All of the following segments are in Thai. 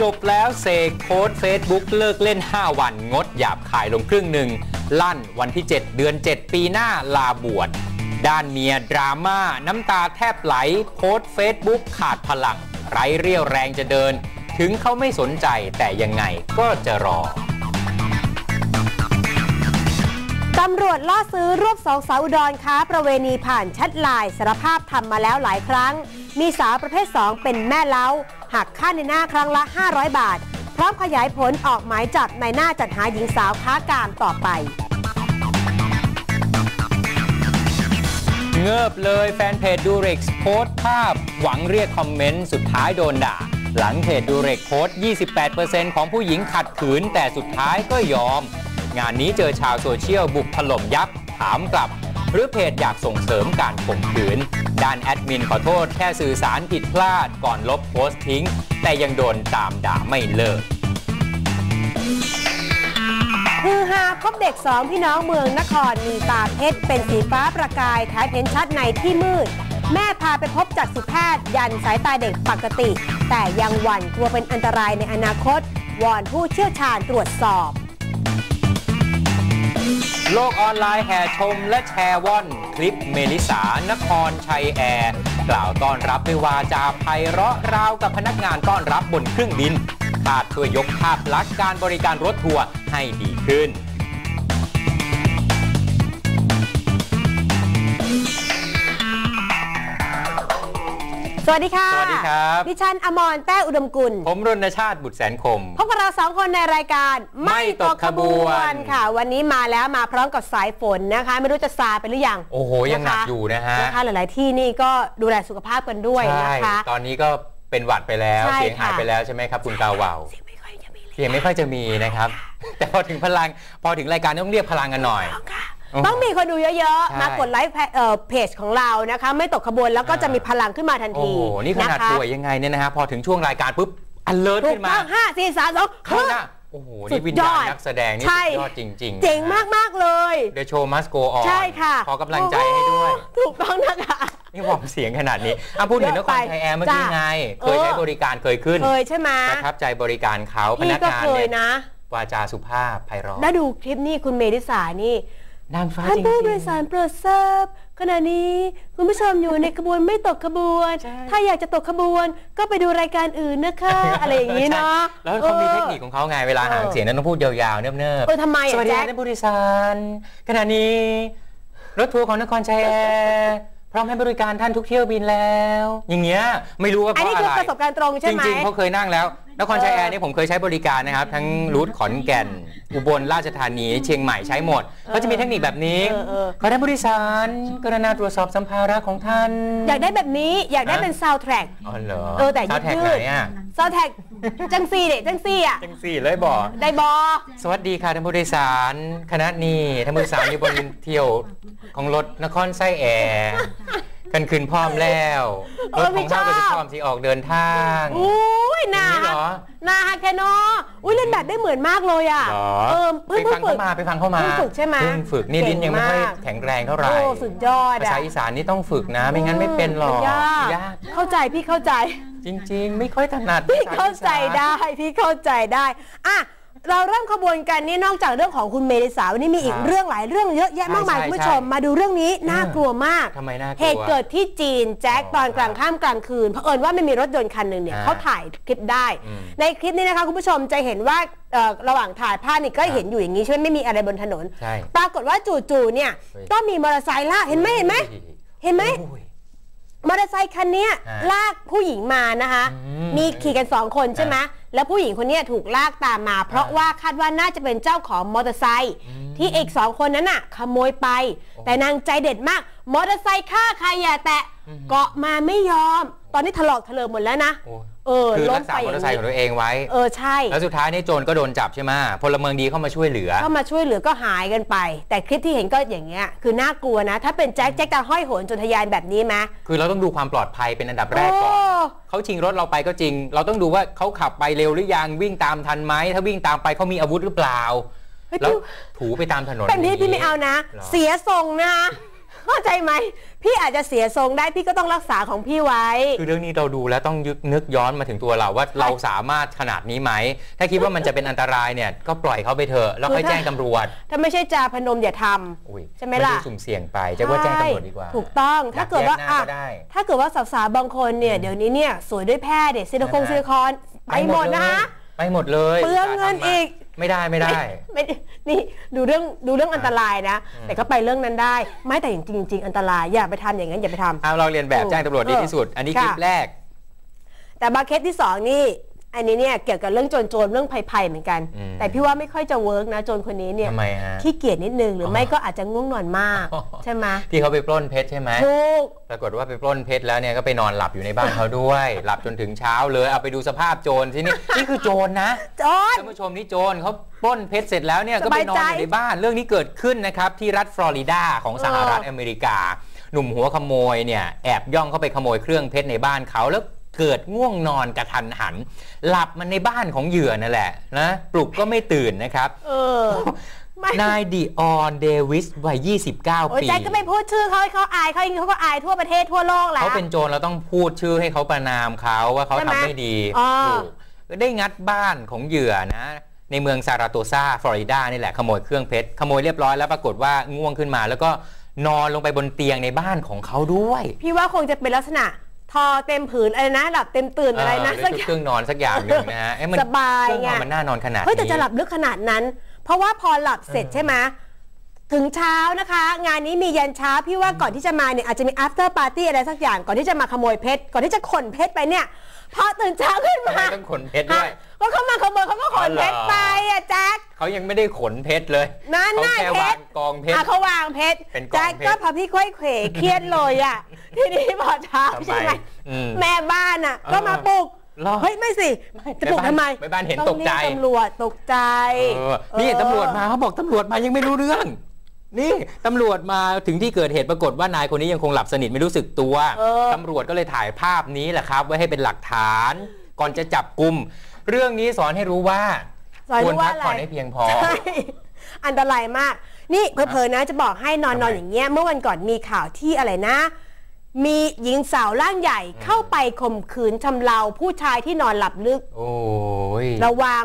จบแล้วเสกโพสต์ Facebook เลิกเล่น 5 วัน งดหยาบขายลงครึ่งหนึ่ง ลั่นวันที่ 7 เดือน 7 ปีหน้าลาบวชด้านเมียดราม่า น้ำตาแทบไหล โพสต์ Facebook ขาดพลัง ไร้เรี่ยวแรงจะเดิน ถึงเขาไม่สนใจแต่ยังไงก็จะรอตำรวจล่อซื้อรวบสองสาวอุดรค้าประเวณีผ่านแชทไลน์สารภาพทำมาแล้วหลายครั้ง มีสาวประเภท 2 เป็นแม่เล้าหักค่าในหน้าครั้งละ 500 บาท พร้อมขยายผลออกหมายจับในหน้าจัดหาหญิงสาวค้ากามต่อไป เงิบเลยแฟนเพจดูเร็กโพสต์ภาพ หวังเรียกคอมเมนต์สุดท้ายโดนด่า หลังเพจดูเร็กโพสต์ 28%ของผู้หญิงขัดขืนแต่สุดท้ายก็ยอม งานนี้เจอชาวโซเชียลบุกถล่มยับถามกลับ หรือเพจอยากส่งเสริมการข่มขืน ด้านแอดมินขอโทษแค่สื่อสารผิดพลาดก่อนลบโพสต์ทิ้ง แต่ยังโดนตามด่าไม่เลิกคือหาพบเด็กสองพี่น้องเมืองนครมีตาเพชร เป็นสีฟ้าประกายแถมเห็นชัดในที่มืด แม่พาไปพบจักษุแพทย์ ยันสายตาเด็กปกติ แต่ยังหวั่นกลัวเป็นอันตรายในอนาคต วอนผู้เชี่ยวชาญตรวจสอบ ลกออนไลน์แห่ชมและแชร์ว่อน คลิปเมลิสานครชัยแอร์กล่าวต้อนรับด้วยวาจาไพเราะราวกับพนักงานต้อนรับบนเครื่องบินคาดช่วยยกภาพลักษณ์การบริการรถทัวร์ให้ดีขึ้น สวัสดีค่ะ สวัสดีครับดิฉันอมรแต้อุดมกุล ผมรณชาติบุตรแสนคม พบกับเราสองคนในรายการไม่ตกขบวนค่ะ วันนี้มาแล้วมาพร้อมกับสายฝนนะคะ ไม่รู้จะซาไปหรือยัง โอ้โห ยังหนักอยู่นะฮะนะคะหลาย ๆ ที่นี่ก็ดูแลสุขภาพกันด้วยใช่นะคะ ตอนนี้ก็เป็นหวัดไปแล้วใช่เสียงหายค่ะไปแล้วใช่ไหมครับคุณกาวาวเสียงไม่ค่อยจะมีเลยเสียงไม่ค่อยจะมีนะครับ แต่พอถึงพลัง พอถึงรายการต้องเรียกพลังกันหน่อยค่ะโอ้โห ต้องมีคนดูเยอะใช่ๆมากดไลค์เอ่อเพจของเรานะคะ ไม่ตกขบวนแล้วก็จะมีพลังขึ้นมาทันโอ้ทีโหนี่ขนาดะคะป่วยยังไงเนี่ยนะฮะพอถึงช่วงรายการปุ๊บอันเลิศถูขึ้กนมาต้องห้าสี่สามสองเข้าหน้าโอ้โหสุนี่ดวิญยญาอณดนักแสดงนี่ใช่สุดยอดจริงๆ เจ๋งมาก ๆ เลยเด e show must go on ใช่ค่ะ ขอกำลังใจให้ด้วยโอ้ถูกต้องนะคะนี่วอร์มเสียงขนาดนี้อะพูดถึงนเยอะคไปรไทยแอร์เมื่อกี้จ้ะไงเอเคอยใช้บริการเคยขึ้น เคยใช่ไหมประทับใจบริการเขาพพี่นักก็งานเคยเนี่ยนะวาจาสุภาพไพเราะได้ดูคลิปนี่คุณเมดิสานี่ นางฟ้าท่านจริงผู้ๆโดยสารโปรดทราบ ขณะนี้คุณผู้ชมอยู่ในขบวนไม่ตกขบวนใช่ถ้าอยากจะตกขบวนก็ไปดูรายการอื่นนะคะ อะไรอย่างนี้เนาะใช่แล้วเขามีเทคนิคของเขาไงเวลาหางเสียงนั้นต้องพูดยาวๆเนิบๆเออทำไมสวัอะสดีแจ็คท่านผู้โดยสารขณะนี้ รถทัวร์ของนครชัยแอร์พร้อมให้บริการท่านทุกเที่ยวบินแล้ว อย่างเงี้ยไม่รู้ว่าเพอันราะนี้อะคือไรประสบการณ์ตรงใช่จไหมริงๆเขาเคยนั่งแล้ว นครชัยเออแอร์นี่ผมเคยใช้บริการนะครับ ทั้งรูทขอนแก่น อุบลราชธานี เชียงใหม่ใช้หมดเขาจะมีเทคนิคแบบนี้เออเออขอท่านผู้โดยสารกรุณาตรวจสอบสัมภาระของท่าน อยากได้แบบนี้อยากได้ฮะเป็นซาวด์แทร็กอ๋อเหรอเออแต่ซาวด์แท็กยืไหดนอะซาวด์แทร็ก จังซี่เด็จังซี่อะจังสี่เลยบอกได้บอสวัสดีค่ะท่านผู้โดยสารคณะนี้ท่านผู้โดยสารอยู่บนเที่ยวของรถนครไส้แอร์กันคืนพร้อมแล้วรถของเฮาก็จะพร้อมที่ออกเดินทางอุ้ยน่านี่เหรอน่าฮักแค่นออุ้ยเล่นแบบได้เหมือนมากเลยอะเหรอเออไปเพิ่งฟังฝึเข้ากมาไปฟังเข้ามาเพิ่งฝึกใช่ไหมเพิ่งฝึกนี่เก่ลิ้งนยังไม่ค่อยมากแข็งแรงเท่าไหร่โอ้สุดยอดภาอะษาอีสานนี่ต้องฝึกนะ ไม่งั้นไม่เป็นหรอกยากยากเข้าใจพี่เข้าใจ จริง ๆ ไม่ค่อยถนัดพี่ภษเข้าใจอีสนได้พี่เข้าใจได้อะเราเริ่มขบวนกันนี่นอกจากเรื่องของคุณเมลิสาวันนี้มีอีกครับเรื่องหลายเรื่องเยอะแยะมากมายใช่คุณผู้ใช่ชมมาดูเรื่องนี้น่ากลัวมากทำไมน่ากลัวเหตุเกิดที่จีนแจ็คอ๋อตอนกลางค่ำกลางคืนเผอิญว่ามันมีรถยนต์คันหนึ่งเนี่ยอ่าเขาถ่ายคลิปได้อืมในคลิปนี้นะคะคุณผู้ชมจะเห็นว่าเอ่อระหว่างถ่ายภาพนี่ก็ครับเห็นอยู่อย่างนี้ใช่ไหมไม่มีอะไรบนถนนใช่ปรากฏว่าจู่ๆเนี่ยเฮ้ยก็มีมอเตอร์ไซค์ลากเห็นไหมเห็นไหมเห็นไหมโอ้ย มอเตอร์ไซคันเนี้ยอ่าลากผู้หญิงมานะคะอืมมีขี่กันสองคนใช่ไหมแล้วผู้หญิงคนเนี้ยถูกลากตามมา เพราะอ่าว่าคาดว่าน่าจะเป็นเจ้าของมอเตอร์ไซค์ที่อีกสองคนนั้นน่ะ ขโมยไป แต่นางใจเด็ดมาก มอเตอร์ไซค์ฆ่าใครอย่าแตะเกาะมาไม่ยอม ตอนนี้ถลอกเถลิงหมดแล้วนะโอ้ย เออคือล้รัมกษาไปมออเตอร์ไซย่างค์ของนี้ตัวเองไว้ เออใช่ แล้วสุดท้ายนี่โจรก็โดนจับใช่ไหมพลเมืองดีเข้ามาช่วยเหลือ เข้ามาช่วยเหลือก็หายกันไป แต่คลิปที่เห็นก็อย่างเงี้ย คือน่ากลัวนะ ถ้าเป็นแจ็คแจ็คจะห้อยโหนจนทะยานแบบนี้ไหมคือเราต้องดูความปลอดภัยเป็นอันดับแรกก่อนโอ้เขาชิงรถเราไปก็จริง เราต้องดูว่าเขาขับไปเร็วหรือยังวิ่งตามทันไหมถ้าวิ่งตามไปเขามีอาวุธหรือเปล่าเฮ้ยแล้วพี่ถูไปตามถนนเป็นพี่พี่ไม่เอานะหรอเสียทรงนะ เข้าใจไหมพี่อาจจะเสียทรงได้พี่ก็ต้องรักษาของพี่ไว้ คือเรื่องนี้เราดูแล้วต้องยึกนึกย้อนมาถึงตัวเราว่าเราสามารถขนาดนี้ไหม ถ้าคิดว่ามันจะเป็นอันตรายเนี่ยก็ปล่อยเขาไปเถอะแล้วค่อยแจ้งตำรวจ ถ้าไม่ใช่จาพนมอย่าทำอุ้ยใช่ไหมล่ะด้สุ่มเสี่ยงไปจะว่าแจ้งตำรวจดีกว่าใช่ถูกต้องถ้าเกิดว่าอยากแยกหน้าอะก็ได้ถ้าเกิดว่าสาวๆบางคนเนี่ยเดี๋ยวนี้เนี่ยสวยด้วยแพทย์เนี่ยซิลิโคนนะฮะซิลิคอนไปหมดนะคะไปหมดเลยเปลืองเงินอีก ไม่ได้ไม่ได้ ไม่ได้นี่ดูเรื่องดูเรื่องอันตรายนะอืมแต่ก็ไปเรื่องนั้นได้ ไม่แต่จริงๆจริงๆอันตรายอย่าไปทำอย่างนั้นอย่าไปทำเอาเราเรียนแบบแจ้งตำรวจดีที่สุด อันนี้คลิปค่ะแรก แต่บาเคสที่สองนี่ อันนี้เนี่ยเกี่ยวกับเรื่องโจรๆเรื่องภัยๆเหมือนกันอืมแต่พี่ว่าไม่ค่อยจะเวิร์กนะโจรคนนี้เนี่ยทำไมฮะขี้เกียจนิดนึงหรือออไม่ก็อาจจะง่วงนอนมากอ๋อใช่ไหมที่เขาไปปล้นเพชรใช่ไหมถูกปรากฏว่าไปปล้นเพชรแล้วเนี่ยก็ไปนอนหลับอยู่ในบ้านเขาด้วย หลับจนถึงเช้าเลยเอาไปดูสภาพโจรที่นี่นี่คือโจรนะโจรท่านผู้ชมนี่โจรเขาปล้นเพชรเสร็จแล้วเนี่ยก็ไปนอนอยู่ในบ้านเรื่องนี้เกิดขึ้นนะครับที่รัฐฟลอริดาของสหรัฐเอออเมริกาหนุ่มหัวขโมยเนี่ยแอบย่องเข้าไปขโมยเครื่องเพชรในบ้านเขาแล้ว เกิดง่วงนอนกระทันหัน หลับมันในบ้านของเหยื่อนั่นแหละนะปลุกก็ไม่ตื่นนะครับเออ ไม่ นายดิออนเดวิสวัย 29 โอ้ยปี แจ็คก็ไม่พูดชื่อเขาให้เขาอายเขาเองเขาก็อายทั่วประเทศทั่วโลกแล้ว เขาเป็นโจรเราต้องพูดชื่อให้เขาประนามเขาว่าเขาใช่ไหมทำไม่ดีอ๋อ ถูกก็ได้งัดบ้านของเหยื่อนะ ในเมืองซาราโตซาฟลอริดานี่แหละขโมยเครื่องเพชร ขโมยเรียบร้อยแล้วปรากฏว่าง่วงขึ้นมา แล้วก็นอนลงไปบนเตียงในบ้านของเขาด้วย พี่ว่าคงจะเป็นลักษณะ ทอเต็มผืนอะไรนะหลับเต็มตื่นอะไรนะเออสักด้วยอย่าเครื่องนอนสักอย่างหนึ่งนะฮะเอ๊ะมันสบายเครื่องนอนไงมันน่านอนขนาดนี้เฮ้ยแต่จะหลับลึกขนาดนั้น เพราะว่าพอหลับเสร็จใช่ไหมถึงเช้านะคะ งานนี้มียันเช้าพี่ว่าก่อนที่จะมาเนี่ยอาจจะมี after party อะไรสักอย่างก่อนที่จะมาขโมยเพชรก่อนที่จะขนเพชรไปเนี่ย พอตื่นเช้าขึ้นทำไมมาต้องขนเพชรด้วยฮะก็เขามาขโมยเขาก็ขนเพชรไปอะแจ็คเขายังไม่ได้ขนเพชรเลยนั่นเขาน่ะแค่เพวาชงร กองเพชร อะเขาวางเพชรเป็นกองแจ็คเพชร ก็พอพี่ค่อยเขวเครียดเลยอะ ทีนี้พอเช้าทำไมใช่ไหมอืม แม่บ้านอะ เออ ก็มาปลุก เหรอ เฮ้ย ไม่สิไม่จะปลุกทำไมแม่บ้านเห็นองตกใจเรียตำรวจตกใจเออนี่ตำรวจมาเขาบอกตำรวจมายังไม่รู้เรื่อง นี่ตำรวจมาถึงที่เกิดเหตุปรากฏว่านายคนนี้ยังคงหลับสนิทไม่รู้สึกตัวเออตำรวจก็เลยถ่ายภาพนี้แหละครับ ไว้ให้เป็นหลักฐาน ก่อนจะจับกลุ่มเรื่องนี้สอนให้รู้ว่าสอนควรรู้ว่าพักอะไรผ่อนให้เพียงพอใช่อันตรายมาก นี่เผลอๆนะจะบอกให้นอนทำนไมอนอย่างเงี้ยเมื่อวันก่อนมีข่าวที่อะไรนะ มีหญิงสาวร่างใหญ่เข้าไปข่มขืนชำเราผู้ชายที่นอนหลับลึก โอ้ยระวัง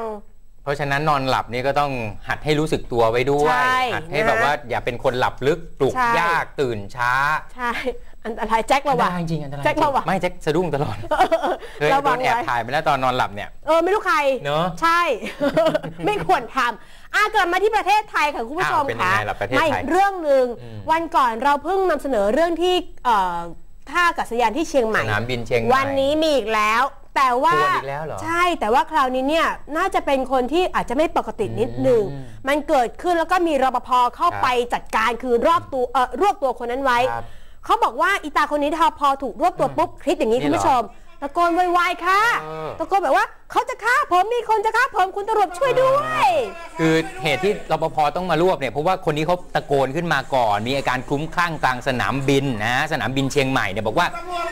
เพราะฉะนั้นนอนหลับนี่ก็ต้องหัดให้รู้สึกตัวไว้ด้วยใช่หัดให้นะแบบว่าอย่าเป็นคนหลับลึกปลุกใช่ยากตื่นช้า ใช่ อันตรายแจ็คระวังอันตรายจริงอันตรายแจ็คจริระงวังไม่แจ็คสะดุ้งตลอดเคยระโดวังนแอบไว้ถ่ายไปแล้วตอนนอนหลับเนี่ยเออไม่รู้ใครเนอะใช่ ไม่ควรทำอะกลับมาที่ประเทศไทยค่ะคุณผู้ชมอ้าวเป็นยังค่ะไงล่ะประเทศไทยมาอีกเรื่องหนึ่งอืมวันก่อนเราเพิ่งนำเสนอเรื่องที่เอ่อท่าอากาศยานที่เชียงใหสม่นามบินเชียงใหม่วันนี้มีอีกแล้ว แต่ว่าชวนอีกแล้วเหรอใช่ แต่ว่าคราวนี้เนี่ยน่าจะเป็นคนที่อาจจะไม่ปกตินิดหนึ่งอืมมันเกิดขึ้นแล้วก็มีรปภเข้าครับไปจัดการคือรอบตัวเออรวบตัวคนนั้นไว้ ครับ เขาบอกว่าอีตาคนนี้พอถูกรวบตัวปุ๊บคลิปอย่างนี้นี่คุณเหรอผู้ชม ตะโกนวายๆค่ะเออตะโกนแบบว่าเขาจะฆ่าผมมีคนจะฆ่าผมคุณตำรวจช่วยด้วย คือเหตุที่รปภต้องมารวบเนี่ยเพราะว่าคนนี้เขาตะโกนขึ้นมาก่อน มีอาการคลุ้มคลั่งกลางสนามบินนะสนามบินเชียงใหม่เนี่ยบอกว่า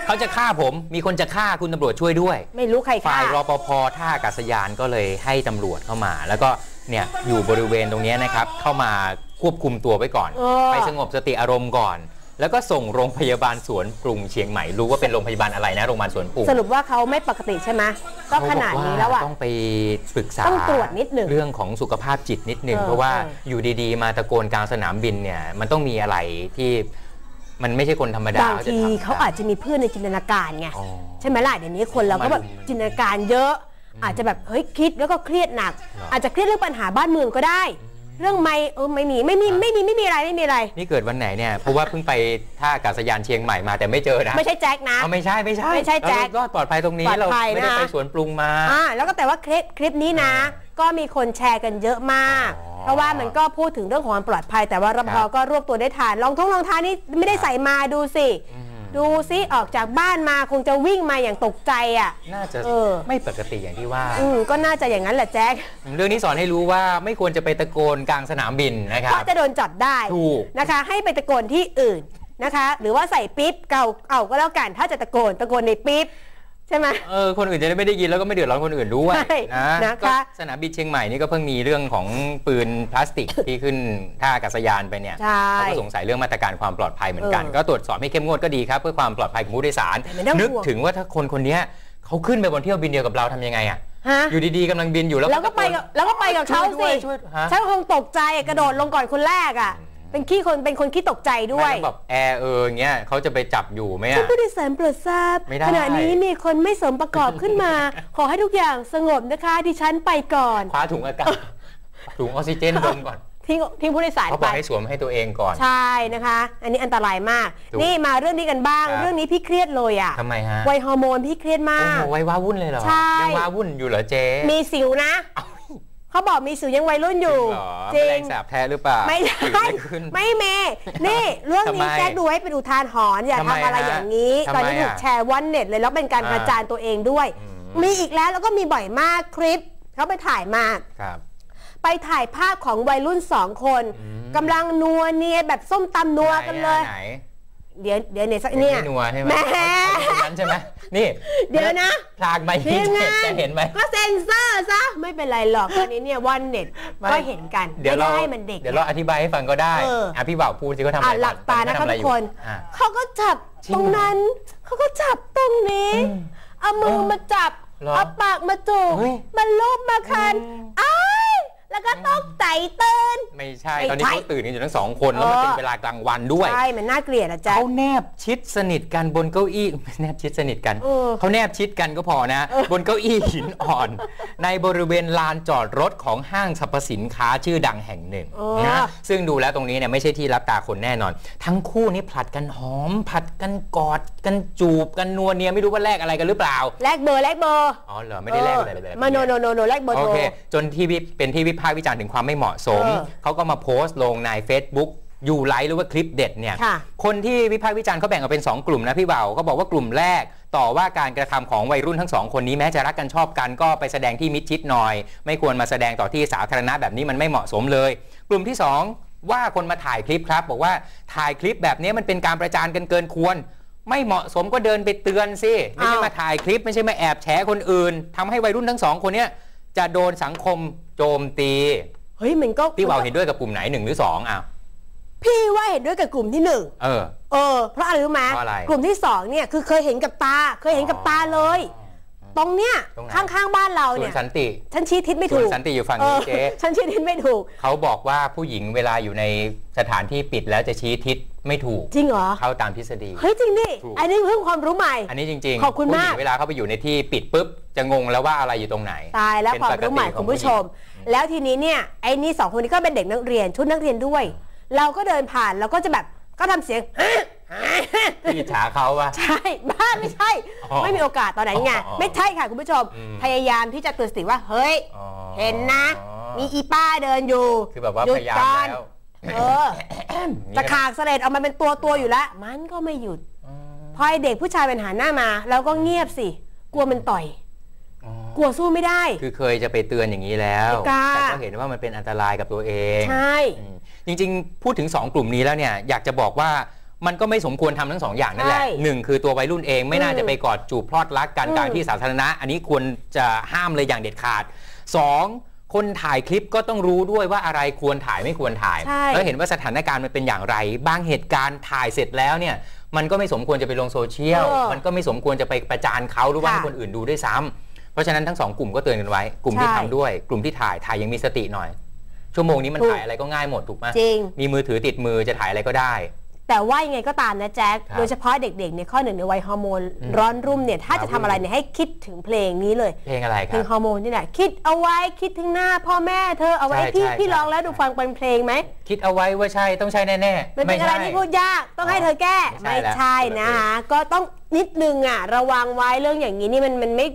เขาจะฆ่าผมมีคนจะฆ่าคุณตำรวจช่วยด้วย ไม่รู้ใครฆ่าฝ่ายรปภท่าอากาศยานก็เลยให้ตำรวจเข้ามา แล้วก็เนี่ยอยู่บริเวณตรงเนี้ยนะครับเข้ามาควบคุมตัวไว้ก่อนเออไปสงบสติอารมณ์ก่อน แล้วก็ส่งโรงพยาบาลสวนปรุงเชียงใหม่รู้ว่าเป็นโรงพยาบาลอะไรนะโรงพยาบาลสวนปรุงสรุปว่าเขาไม่ปกติใช่ไหมก็ขนาดนี้แล้วอะต้องไปปรึกษาต้องตรวจนิดหนึ่งเรื่องของสุขภาพจิตนิดหนึ่งเออเพราะว่าเอออยู่ดีๆ มาตะโกนกลางสนามบินเนี่ยมันต้องมีอะไรที่มันไม่ใช่คนธรรมดาบางจะทีทำเขาอาจจะมีเพื่อนในจินตนาการไงอ๋อใช่ไหมล่ะเดี๋ยวนี้คนเราก็แบบมาดูจินตนาการเยอะ อาจจะแบบเฮ้ยคิดแล้วก็เครียดหนักเหรอออาจจะเครียดเรื่องปัญหาบ้านเมืองก็ได้ เรื่องไม่เออไม่มีไม่มีไม่มีไม่มีอะไรไม่มีอะไร นี่เกิดวันไหนเนี่ยเพราะว่าเพิ่งไปท่าอากาศยานเชียงใหม่มาแต่ไม่เจอนะไม่ใช่แจ็คนะเอาไม่ใช่ไม่ใช่ไม่ใช่แจ็คเรารอดปลอดภัยตรงนี้ปลอดเราภัยไม่ได้นะไปสวนปรุงมาอ่าแล้วก็แต่ว่าคลิปคลิปนี้นะ ก็มีคนแชร์กันเยอะมากอ๋อเพราะว่ามันก็พูดถึงเรื่องของความปลอดภัย แต่ว่ารปครัภบก็รวบตัวได้ทันรองท้องรองเท้านี่ไม่ได้ใส่มาดูสิอืม ดูซิออกจากบ้านมาคงจะวิ่งมาอย่างตกใจอะ น่าจะเออ ไม่ปกติอย่างที่ว่า อืมก็น่าจะอย่างนั้นแหละแจ็คเรื่องนี้สอนให้รู้ว่าไม่ควรจะไปตะโกนกลางสนามบินนะคเพรับ ราะจะโดนจับได้ถูก นะคะ ให้ไปตะโกนที่อื่นนะคะ หรือว่าใส่ปิ๊บเก่าเก่าก็แล้วกันถ้าจะตะโกนตะโกนในปิ๊บ ใช่ไหมเออคนอื่นจะได้ไม่ได้ยินแล้วก็ไม่เดือดร้อนคนอื่นด้วยใช่นะนะคะก็สนามบินเชียงใหม่นี่ก็เพิ่งมีเรื่องของปืนพลาสติกที่ขึ้นท่าอากาศยานไปเนี่ยใช่เขาก็สงสัยเรื่องมาตรการความปลอดภัยเหมือนกันเออก็ตรวจสอบให้เข้มงวดก็ดีครับเพื่อความปลอดภัยของผู้โดยสารแต่ไม่ต้องนึกห่วงถึงว่าถ้าคนคนเนี้ยเขาขึ้นไปบนเที่ยวบินเดียวกับเราทำยังไงอะฮะอยู่ดีๆกำลังบินอยู่แล้วแล้วก็ไปกับแล้วก็ไปกับเขาช่วยสิด้วยช่วยฮะฉันคงตกใจอะกระโดดลงก่อนคนแรกอะ เป็นขี้คนเป็นคนขี้ตกใจด้วยไม่ต้องแบบแอร์เอออย่างเงี้ยเขาจะไปจับอยู่ไหมท่าอะ นผู้โดยสารโปรดทราบไม่ได้ ขณะนี้มีคนไม่สมประกอบขึ้นมา ขอให้ทุกอย่างสงบนะคะ ดิฉันไปก่อน คว้าถุงอากาศ ถุงออกซิเจนดมก่อนทิ้งทิ้งผู้โดยสารเขาบไป อกให้สวมให้ตัวเองก่อน ใช่นะคะ อันนี้อันตรายมาก ถูกนี่มาเรื่องนี้กันบ้าง ครับ เรื่องนี้พี่เครียดเลยอะทำไมฮะวัยฮอร์โมนพี่เครียดมาโอ้กโหวัยว้าวุ่นเลยเหรอใช่ ยังว้าวุ่นอยู่เหรอเจ๊มีสิวนะ เขาบอกมีสิวยังวัยรุ่นอยู่ จริงเหรอจริแมลงงสาบแท้หรือเปล่า ไม่สิวใช่ขึ้นไม่เมนี่เรื่องนี้ทำไมแจ็คดูไว้เป็นอุทานหรณ์อย่าทำไมทำอะไรฮะอย่างนี้ทำไมตอนนี้ถูกอะแชร์วันเน็ตเลยแล้วเป็นการอ่าประจานตัวเองด้วยอืมมีอีกแล้วแล้วก็มีบ่อยมากคลิปเขาไปถ่ายมาครับไปถ่ายภาพของวัยรุ่นสองคนอืมกำลังนัวเนียแบบส้มตำนัวกันเลยไหน เดี๋ยวเดี๋ยวเนี่ยสักไหนเนี่ยไม่นัวใช่ไหมแหมเอาตรงนั้นใช่ไหมนี่ เดี๋ยวนะพลากไปทีที่มงานจะเห็นไหมก็เซ็นเซอร์ซะไม่เป็นไรหรอกตอนนี้เนี่ยวันเน็ตไม่ก็เห็นกันเดี๋ยวเราไม่ได้มันเด็กเดี๋ยวเราอธิบายให้ฟังก็ได้เอออะพี่บ่าวพูดสิเขาทำอะอะไรหลับตานะทำคะอะไรทุกอยู่คนอะเขาก็จับจริงตรงนั้นเขาก็จับตรงนี้เอามือมาจับเหรอเอาปากมาจูบเฮ้ยมันลูบมาคันอืมอ้าย แล้วก็ต้องใจเตือนไม่ใช่ ไม่ตอนนี้ใช่เขาตื่นกันอยู่ทั้งสองคน แล้วมันเออเป็นเวลากลางวันด้วย ใช่ มันน่าเกลียดอะแจ๊คเขาแนบชิดสนิทกันบนเก้าอี้ไม่แนบชิดสนิทกัน เออเขาแนบชิดกันก็พอนะ บนเก้าอี้หินอ่อน ในบริเวณลานจอดรถของห้างสรรพสินค้าชื่อดังแห่งหนึ่งเออ นะซึ่งดูแล้วตรงนี้เนี่ยไม่ใช่ที่รับตาคนแน่นอน ทั้งคู่นี่ผลัดกันหอมผลัดกันกอดกันจูบกันนัวเนียไม่รู้ว่าแลกอะไรกันหรือเปล่าแลกเบอร์แลกเบอร์อ๋อเหรอไม่ได้แลกอะไรเลยมาโนโนโนโนแลกเบอร์โอโทรเค จนที่วิเป็นที่วิพากษ์วิจารณ์ถึงความไม่เหมาะสมเออเขาก็มาโพสต์ลงใน Facebook อยู่ไลฟ์หรือว่าคลิปเด็ดเนี่ยค่ะคนที่วิพากษ์วิจารณ์เขาแบ่งออกเป็น 2 กลุ่มนะพี่เบาเขาบอกว่ากลุ่มแรกต่อว่าการกระทำของวัยรุ่นทั้งสองคนนี้แม้จะรักกันชอบกันก็ไปแสดงที่มิดชิดหน่อย ไม่ควรมาแสดงต่อที่สาธารณะแบบนี้มันไม่เหมาะสมเลย กลุ่มที่ 2 ว่าคนมาถ่ายคลิปครับ บอกว่าถ่ายคลิปแบบนี้มันเป็นการประจานกันเกินควร ไม่เหมาะสมก็เดินไปเตือนสิไม่ใช่อ้าวมาถ่ายคลิปไม่ใช่มาแอบแฉคนอื่นทำให้วัยรุ่นทั้งสองคนเนี้ยจะโดนสังคม โจมตีเฮ้ยมันก็พี่เบาเห็นด้วยกับกลุ่มไหนหนึ่งหรือสองอ้าวพี่ว่าเห็นด้วยกับกลุ่มที่หนึ่งเออ เออ เพราะอะไรรู้ไหมเพราะอะไรกลุ่มที่สองเนี่ยคือเคยเห็นกับตา เคยเห็นกับตาเลย ตรงเนี้ยตรงไหนข้างๆบ้านเราส่วเนี่นยสันติฉันชี้ทิศไม่ส่วถูนกสันติอยู่ฝั่งเอนี้อเจ๊ฉันชี้ทิศไม่ถูก เขาบอกว่าผู้หญิงเวลาอยู่ในสถานที่ปิดแล้วจะชี้ทิศไม่ถูกจริงเหรอเข้าตามทฤษฎีเฮ้ยจริงดิถูกอันนี้เพิ่งความรู้ใหม่ อันนี้จริงขอบคุณผู้หญิมากงเวลาเข้าไปอยู่ในที่ปิดปุ๊บจะงงแล้วว่าอะไรอยู่ตรงไหนตายแล้วเป็นความปกติรู้ใหม่ของคุณผู้ชมผู้หญิง แล้วทีนี้เนี่ยไอ้นี่สองคนนี้ก็เป็นเด็กนักเรียนชุดนักเรียนด้วย เราก็เดินผ่านเราก็จะแบบก็ทำเสียงพี่อิจฉาเขาปะใช่บ้าไม่ใช่อ๋อไม่มีโอกาสตอนนั้นไงอ๋อไม่ใช่ค่ะคุณผู้ชมอืมพยายามที่จะเตือนสติว่า เฮ้ยอ๋อเห็นนะ มีอีป้าเดินอยู่คือแบบว่าหยุพดยายามก่อนแล้วเออจะขากเสลดออกมาเป็นตัวตัวๆอยู่แล้ว มันก็ไม่หยุดพอไอเด็กผู้ชายเป็นหันหน้ามาเราก็เงียบสิ กลัวมันต่อยอ๋อ กลัวสู้ไม่ได้ คือเคยจะไปเตือนอย่างนี้แล้วไม่กล้าแต่ก็เห็นว่ามันเป็นอันตรายกับตัวเองใช่อืมจริงๆ พูดถึง 2 กลุ่มนี้แล้วเนี่ยอยากจะบอกว่ามันก็ไม่สมควรทำทั้งสองอย่างนั่นแหละใช่หนึ่งคือตัววัยรุ่นเองไม่น่าอืมจะไปกอดจูบพลอดรักกันอืมกลางที่สาธารณะ อันนี้ควรจะห้ามเลยอย่างเด็ดขาดสองคนถ่ายคลิปก็ต้องรู้ด้วยว่าอะไรควรถ่ายไม่ควรถ่ายใช่แล้วเห็นว่าสถานการณ์มันเป็นอย่างไร บางเหตุการณ์ถ่ายเสร็จแล้วเนี่ย มันก็ไม่สมควรจะไปลงโซเชียลเออมันก็ไม่สมควรจะไปประจานเขาหรือว่าค่ะให้คนอื่นดูด้วยซ้ำ เพราะฉะนั้นทั้งสองกลุ่มก็เตือนกันไว้ กลุ่มที่ใช่ทำด้วย กลุ่มที่ถ่ายถ่ายยังมีสติหน่อย ชั่วโมงนี้มันถูกถ่ายอะไรก็ง่ายหมดถูกไหมจริง มีมือถือติดมือจะถ่ายอะไรก็ได้ แต่ว่ายังไงก็ตามนะแจ็คครับโดยเฉพาะเด็กๆเนี่ยข้อหนึ่งในวัยฮอร์โมนอืมร้อนรุ่มเนี่ยถ้าจะว้าทำวุ่นอะไรเนี่ยให้คิดถึงเพลงนี้เลย เพลงอะไรคเพลรังบฮอร์โมนนี่แหละคิดเอาไว้คิดถึงหน้า พ่อแม่เธอเอาไว้ใช่พี่ใช่พี่ใช่ร้องแล้วดูฟังเป็นเพลงไหมคิดเอาไว้ว่าใช่ต้องใช่แน่ๆมันเป็นอะไรที่พูดยากต้องให้เธอแก้ไม่ไม่ใช่ใช่แล้วนะคะก็ต้องนิดนึงอะระวังไว้เรื่องอย่างนี้นี่มันมันไม่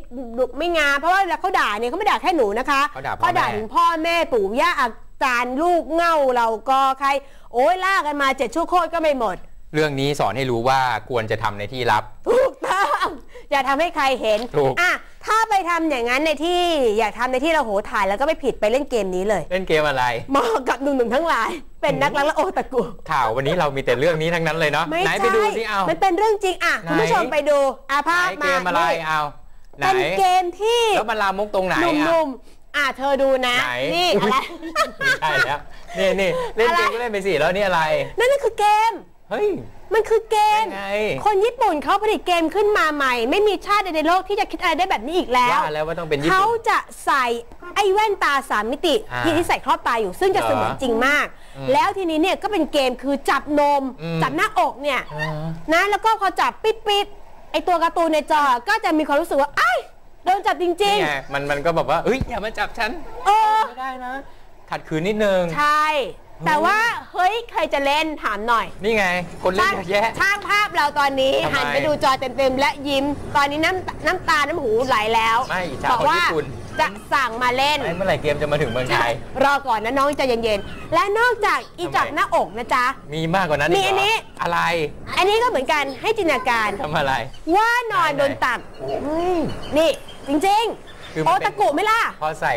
ไม่งามเพราะว่าเวลาเขาด่าเนี่ยเขาไม่ด่าแค่หนูนะคะเขาด่าพ่อด่าแม่ถึงพ่อแม่ปู่ย่าอา จารย์ลูกเง่าเราก็ใคร โอ้ยล่ากันมาเจ็ดชั่วโคตรก็ไม่หมด เรื่องนี้สอนให้รู้ว่าควรจะทำในที่ลับ ถูกต้อง อย่าทำให้ใครเห็นถูก อะถ้าไปทำอย่างนั้นในที่อยากทำในที่เราโหถ่ายแล้วก็ไม่ผิดไปเล่นเกมนี้เลย เล่นเกมอะไร เหมาะกับหนุ่มๆทั้งหลาย เป็นนักรักและโอตะกุข่าววันนี้เรามีแต่เรื่องนี้ทั้งนั้นเลยเนาะไม่ไหนใช่ไปดูสิเอา มันเป็นเรื่องจริงอะไหนคุณผู้ชมไปดูอาภาพไหนเกมามอะไรนี่เอาไหนเป็นเกมที่แล้วมันลามกตรงไหนหอะนุ่มๆ อะเธอดูนะ ไหน นี่อะไร ไม่ใช่แล้วนี่นี่เล่นเกมอะไรก็เล่นไปสิแล้วนี่อะไร นั่นน่ะคือเกม เฮ้ย มันคือเกม ยังไง คนญี่ปุ่นเขาผลิตเกมขึ้นมาใหม่ ไม่มีชาติใดในโลกที่จะคิดอะไรได้แบบนี้อีกแล้ว ว่าแล้วว่าต้องเป็นญี่เขาปุ่น จะใส่ไอ้แว่นตาสามมิติ อ่าที่ที่ใส่ครอบตาอยู่ซึ่งจะเหรอเสมือนจริงมากอืมแล้วทีนี้เนี่ยก็เป็นเกมคือจับนม อืม จับหน้าอกเนี่ยอ่านะแล้วก็พอจับปิดปิดๆไอ้ตัวการ์ตูนในจอก็จะมีความรู้สึกว่าไอ้าย โดนจับจริง นี่ไงมันมันก็แบบว่าเฮ้ยอย่ามาจับฉันๆ เออ ไม่ได้นะขัดขืนนิดนึง ใช่ แต่ว่า เฮ้ย ใครจะเล่นถามหน่อยนี่ไง คนเล่นช่างเยอะแยะ ช่างภาพเราตอนนี้ทำไมหันไปดูจอเต็มๆ และยิ้ม ตอนนี้น้ำน้ำตา น้ำหูไหลแล้วไม่อิจฉาบอกคนว่าญี่ปุ่น จะสั่งมาเล่น ไอ้เมื่อไหร่เกมจะมาถึงเมืองไทย รอก่อนนะน้องใจเย็นๆ และนอกจากอีทำไมจับหน้าอกนะจ๊ะ มีมากกว่านั้นมีกเหรอันนี้ อะไรอันนี้ก็เหมือนกันให้จินตนาการ ทำอะไร ว่านอนไหนๆบนตัก นี่ จริงคือๆ มันโอเป็น ตะกุไหม่ล่ะ พอใส่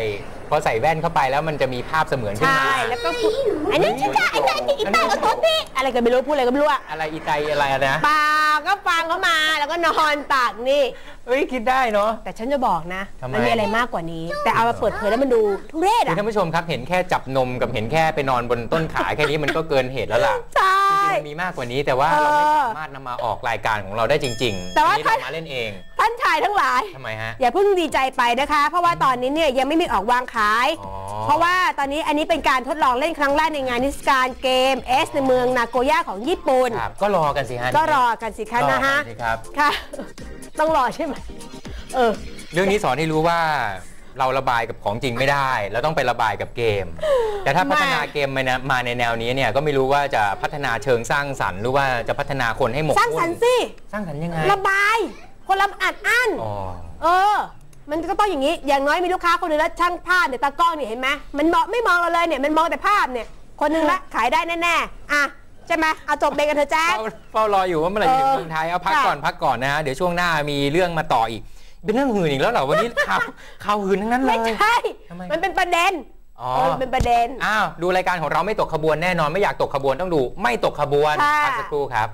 พอใส่แว่นเข้าไปแล้วมันจะมีภาพเสมือนขึ้นใช่ มา แล้วก็พูดอันนี้ชิจ้าไอ้นั่นนี่อีตาอันนี้เอาตัวพี่อะไรกันไม่รู้พูดอะไรก็ไม่รู้อะอะไรอีไตอะไรอะนะ เปล่าก็ฟังเขามาแล้วก็นอนตักนี่ เฮ้ยคิดได้เนาะ แต่ฉันจะบอกนะทำไมมันมีอะไรมากกว่านี้ แต่เอามาเปิดเผยแล้วมันดูทุเรศคืออะท่านผู้ชมครับเห็นแค่จับนมกับเห็นแค่ไปนอนบนต้นขาแค่นี้มันก็เกินเหตุแล้วล่ะใช่ จริงๆมันมีมากกว่านี้แต่ว่าเออเราไม่สามารถนำมาออกรายการของเราได้จริงๆแต่ว่า อันนี้ถ้าเรามาเล่นเองท่านชายทั้งหลาย ทำไมฮะ อย่าเพิ่งดีใจไปนะคะ เพราะว่าตอนนี้เนี่ยยังไม่มีออกวางขาย อ๋อ เพราะว่าตอนนี้อันนี้เป็นการทดลองเล่นครั้งแรกในงานนิทรรศการเกมเอสในเมืองนาโกย่าของญี่ปุ่น ครับก็รอกันสิฮะก็รอกันสิคะนะฮะรอกัสิครับ ค่ะ ต้องรอใช่ไหมเออ เรื่องนี้สอนให้รู้ว่าเราระบายกับของจริงไม่ได้ เราต้องไประบายกับเกม แต่ถ้าพัฒนาแม่เกมมานะมาในแนวนี้เนี่ยก็ไม่รู้ว่าจะพัฒนาเชิงสร้างสรรค์หรือว่าจะพัฒนาคนให้หมกสร้างสรรค์สิ สร้างสรรค์ยังไง ระบาย คนละอัดอั้น อ๋อ เออ มันก็ต้องอย่างนี้ อย่างน้อยมีลูกค้าคนหนึงแล้วช่างภาพเนี่ยตากล้องเนี่ยเห็นไหมมันมองไม่มองเราเลยเนี่ย มันมองแต่ภาพเนี่ย คนหนึงละขายได้แน่ๆ อะ ใช่ไหมเอาจบเบรกกันเถอะแจ๊ค เฝ้าเฝ้ารออยู่ว่าเมื่อไหร่จะถึงเออเมืองไทยเอาพักค่ะก่อนพักก่อนนะฮะเดี๋ยวช่วงหน้ามีเรื่องมาต่ออีก เป็นเรื่องหื่นอีกแล้วเหรอวันนี้ข่าวข่าวหื่นทั้งนั้นเลไม่ย ใช่ ทำไม มันเป็นประเด็นอ๋อ เออมันเป็นประเด็น อ้าว ดูรายการของเราไม่ตกขบวนแน่นอนไม่อยากตกขบวนต้องดู ไม่ตกขบวนค่ะ พักสักครู่ครับ